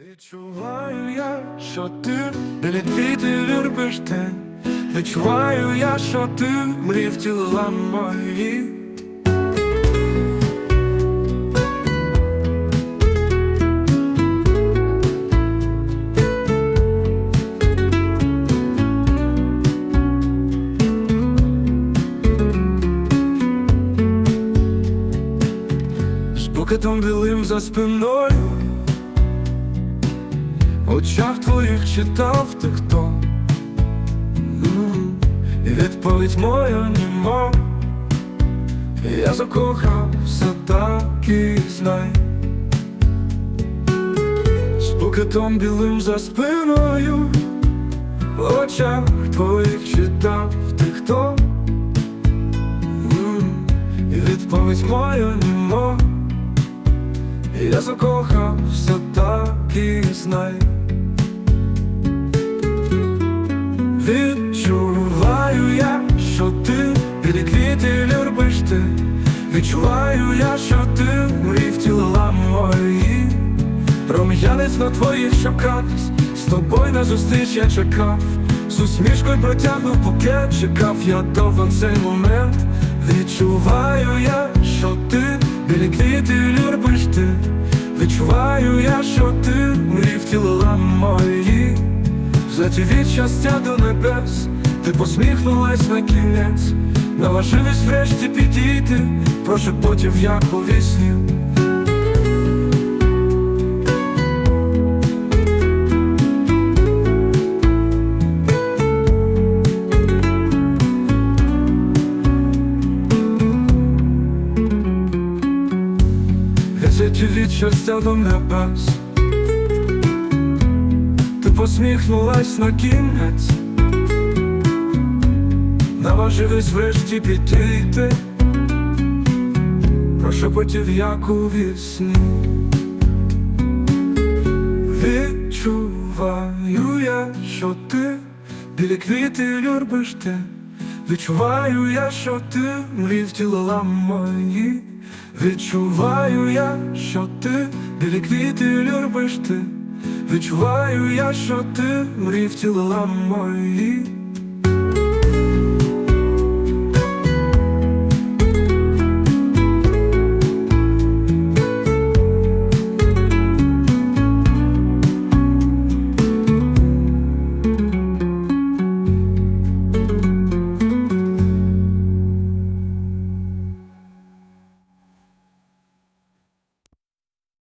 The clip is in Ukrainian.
Відчуваю я, що ти біля квіти любиш ти Відчуваю я, що ти мрій втілила мої З букетом білим за спиною очах твоїх читав ти хто? І відповідь моя німо. Я закохався так і знай. З букетом білим за спиною В очах твоїх читав ти хто? М, І відповідь моя німо. Я закохався так і знай. Відчуваю я, що ти білі квіти любиш ти. Відчуваю я, що ти мрій втілила мої. Пром'янець на твоїх щоках. З тобою на зустріч я чекав. З усмішкою протягнув букет Чекав я довго цей момент. Відчуваю я, що ти білі квіти любиш ти. Відчуваю я, що Затівіть щастя до небес, ти посміхнулась на кінець, наважилась врешті підійти, прошепотів як у вісні. Затівіть щастя до небес посміхнулась на кінець, наважилась врешті підійти, прошепотів як у вісні. Відчуваю я, що ти білі квіти любиш ти Відчуваю я, що ти мрій втілила мої. Відчуваю я, що ти білі квіти любиш ти Відчуваю я, що ти мрій втілила мої.